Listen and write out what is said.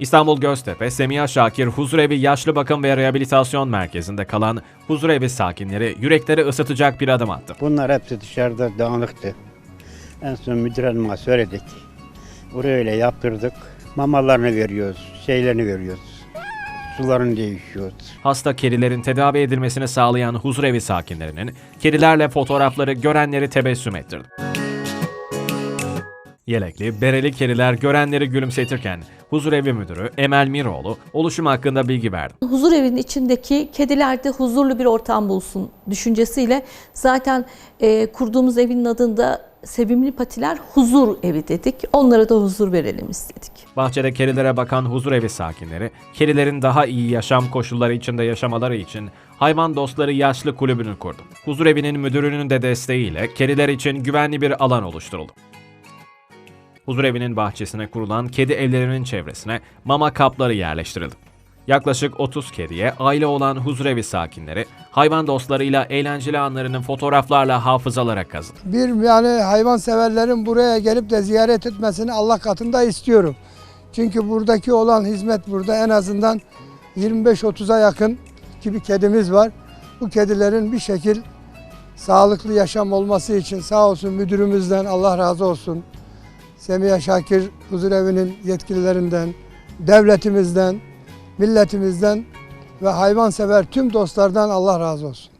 İstanbul Göztepe, Semiha Şakir Huzurevi Yaşlı Bakım ve Rehabilitasyon Merkezi'nde kalan huzurevi sakinleri yürekleri ısıtacak bir adım attı. Bunlar hepsi dışarıda dağınıktı. En son müdür hanıma söyledik. Buraya öyle yaptırdık. Mamalarını veriyoruz, şeylerini veriyoruz. Sularını değişiyoruz. Hasta kedilerin tedavi edilmesini sağlayan huzurevi sakinlerinin kedilerle fotoğrafları görenleri tebessüm ettirdi. Yelekli, bereli kediler görenleri gülümsetirken huzurevi müdürü Emel Miroğlu oluşum hakkında bilgi verdi. Huzur evinin içindeki kediler de huzurlu bir ortam bulsun düşüncesiyle zaten e, kurduğumuz evin adında Sevimli Patiler Huzur Evi dedik. Onlara da huzur verelim istedik. Bahçede kedilere bakan huzurevi sakinleri, kedilerin daha iyi yaşam koşulları içinde yaşamaları için Hayvan Dostları Yaşlı Kulübü'nü kurdu. Huzurevinin müdürünün de desteğiyle kediler için güvenli bir alan oluşturuldu. Huzurevinin bahçesine kurulan kedi evlerinin çevresine mama kapları yerleştirildi. Yaklaşık 30 kediye aile olan huzurevi sakinleri hayvan dostlarıyla eğlenceli anlarının fotoğraflarla hafızalara kazıdı. bir yani hayvan severlerin buraya gelip de ziyaret etmesini Allah katında istiyorum. Çünkü buradaki olan hizmet burada en azından 25-30'a yakın gibi kedimiz var. Bu kedilerin bir şekil sağlıklı yaşam olması için sağ olsun müdürümüzden Allah razı olsun. Semiha Şakir Huzurevi'nin yetkililerinden, devletimizden, milletimizden ve hayvansever tüm dostlardan Allah razı olsun.